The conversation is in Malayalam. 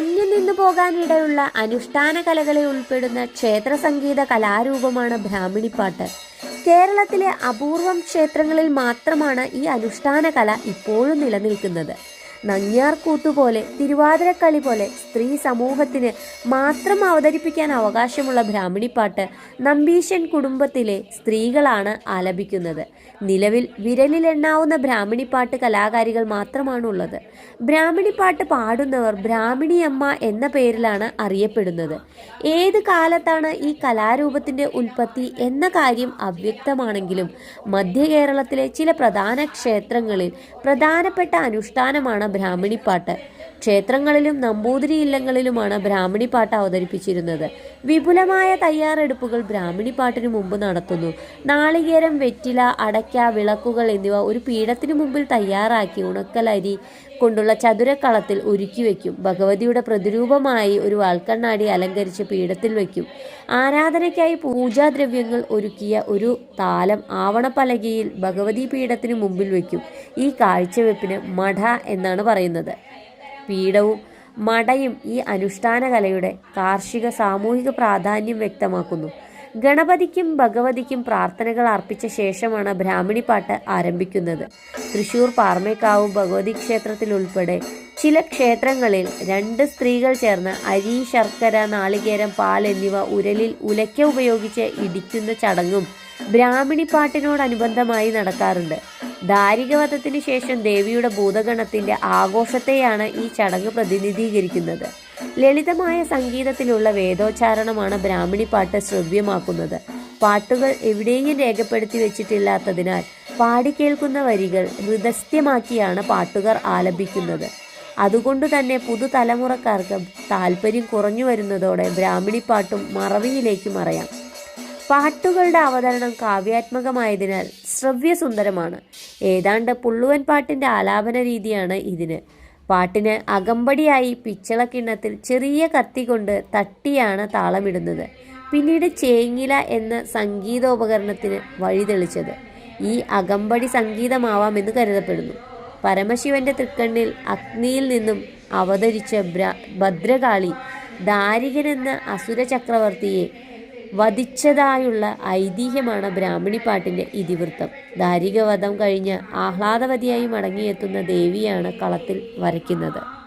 അന്യം നിന്നു പോകാനിടയുള്ള അനുഷ്ഠാന കലകളെ ഉൾപ്പെടുന്ന ക്ഷേത്ര സംഗീത കലാരൂപമാണ് ബ്രാഹ്മിണിപ്പാട്ട്. കേരളത്തിലെ അപൂർവം ക്ഷേത്രങ്ങളിൽ മാത്രമാണ് ഈ അനുഷ്ഠാന കല ഇപ്പോഴും നിലനിൽക്കുന്നത്. നങ്ങ്യാർ പോലെ തിരുവാതിരക്കളി പോലെ സ്ത്രീ സമൂഹത്തിന് മാത്രം അവതരിപ്പിക്കാൻ അവകാശമുള്ള ബ്രാഹ്മിണിപ്പാട്ട് നമ്പീശൻ കുടുംബത്തിലെ സ്ത്രീകളാണ് ആലപിക്കുന്നത്. നിലവിൽ വിരലിലെണ്ണാവുന്ന ബ്രാഹ്മിണിപ്പാട്ട് കലാകാരികൾ മാത്രമാണുള്ളത്. ബ്രാഹ്മിണിപ്പാട്ട് പാടുന്നവർ ബ്രാഹ്മിണിയമ്മ എന്ന പേരിലാണ് അറിയപ്പെടുന്നത്. ഏത് കാലത്താണ് ഈ കലാരൂപത്തിന്റെ ഉൽപ്പത്തി എന്ന കാര്യം അവ്യക്തമാണെങ്കിലും മധ്യ കേരളത്തിലെ ചില പ്രധാന ക്ഷേത്രങ്ങളിൽ പ്രധാനപ്പെട്ട അനുഷ്ഠാനമാണ് ബ്രാഹ്മിണിപ്പാട്ട് ക്ഷേത്രങ്ങളിലും നമ്പൂതിരി ഇല്ലങ്ങളിലുമാണ് ബ്രാഹ്മിണിപ്പാട്ട് അവതരിപ്പിച്ചിരുന്നത്. വിപുലമായ തയ്യാറെടുപ്പുകൾ ബ്രാഹ്മിണി പാട്ടിന് മുമ്പ് നടത്തുന്നു. നാളികേരം വെറ്റില അടയ്ക്ക വിളക്കുകൾ എന്നിവ ഒരു പീഠത്തിനു മുമ്പിൽ തയ്യാറാക്കി ഉണക്കലരി കൊണ്ടുള്ള ചതുരക്കളത്തിൽ ഒരുക്കി വയ്ക്കും ഭഗവതിയുടെ പ്രതിരൂപമായി ഒരു വാൽക്കണ്ണാടി അലങ്കരിച്ച് പീഠത്തിൽ വയ്ക്കും ആരാധനയ്ക്കായി പൂജാദ്രവ്യങ്ങൾ ഒരുക്കിയ ഒരു താലം ആവണപ്പലകയിൽ ഭഗവതി പീഠത്തിന് മുമ്പിൽ വയ്ക്കും ഈ കാഴ്ചവെപ്പിന് മഠ എന്നാണ് പറയുന്നത്. പീഠവും മടയും ഈ അനുഷ്ഠാന കലയുടെ കാർഷിക സാമൂഹിക പ്രാധാന്യം വ്യക്തമാക്കുന്നു. ഗണപതിക്കും ഭഗവതിക്കും പ്രാർത്ഥനകൾ അർപ്പിച്ച ശേഷമാണ് ബ്രാഹ്മിണിപ്പാട്ട് ആരംഭിക്കുന്നത്. തൃശൂർ പാർമേക്കാവ് ഭഗവതി ക്ഷേത്രത്തിൽ ഉൾപ്പെടെ ചില ക്ഷേത്രങ്ങളിൽ രണ്ട് സ്ത്രീകൾ ചേർന്ന് അരി ശർക്കര നാളികേരം പാൽ എന്നിവ ഉരലിൽ ഉലയ്ക്ക ഉപയോഗിച്ച് ഇടിക്കുന്ന ചടങ്ങും ബ്രാഹ്മിണിപ്പാട്ടിനോടനുബന്ധമായി നടക്കാറുണ്ട്. ദാരികവധത്തിന് ശേഷം ദേവിയുടെ ഭൂതഗണത്തിന്റെ ആഘോഷത്തെയാണ് ഈ ചടങ്ങ് പ്രതിനിധീകരിക്കുന്നത്. ലളിതമായ സംഗീതത്തിലുള്ള വേദോച്ചാരണമാണ് ബ്രാഹ്മിണിപ്പാട്ട് ശ്രവ്യമാക്കുന്നത്. പാട്ടുകൾ എവിടെയും രേഖപ്പെടുത്തി വെച്ചിട്ടില്ലാത്തതിനാൽ പാടിക്കേൾക്കുന്ന വരികൾ ഹൃദസ്ഥ്യമാക്കിയാണ് പാട്ടുകാർ ആലപിക്കുന്നത്. അതുകൊണ്ട് തന്നെ പുതുതലമുറക്കാർക്ക് താല്പര്യം കുറഞ്ഞു വരുന്നതോടെ ബ്രാഹ്മിണിപ്പാട്ടും മറവിയിലേക്ക് മറയാം. പാട്ടുകളുടെ അവതരണം കാവ്യാത്മകമായതിനാൽ ശ്രവ്യസുന്ദരമാണ്. ഏതാണ്ട് പുള്ളുവൻ പാട്ടിന്റെ ആലാപന രീതിയാണ് ഇതിന്. പാട്ടിന് അകമ്പടിയായി പിച്ചളക്കിണ്ണത്തിൽ ചെറിയ കത്തി കൊണ്ട് തട്ടിയാണ് താളമിടുന്നത്. പിന്നീട് ചേങ്ങില എന്ന സംഗീതോപകരണത്തിന് വഴിതെളിച്ചത് ഈ അകമ്പടി സംഗീതമാവാമെന്ന് കരുതപ്പെടുന്നു. പരമശിവന്റെ തൃക്കണ്ണിൽ അഗ്നിയിൽ നിന്നും അവതരിച്ച ഭദ്രകാളി ദാരികനെന്ന അസുര ചക്രവർത്തിയെ വധിച്ചതായുള്ള ഐതിഹ്യമാണ് ബ്രാഹ്മണിപ്പാട്ടിന്റെ ഇതിവൃത്തം. ദാരികവധം കഴിഞ്ഞ് ആഹ്ലാദവതിയായി മടങ്ങിയെത്തുന്ന ദേവിയാണ് കളത്തിൽ വരയ്ക്കുന്നത്.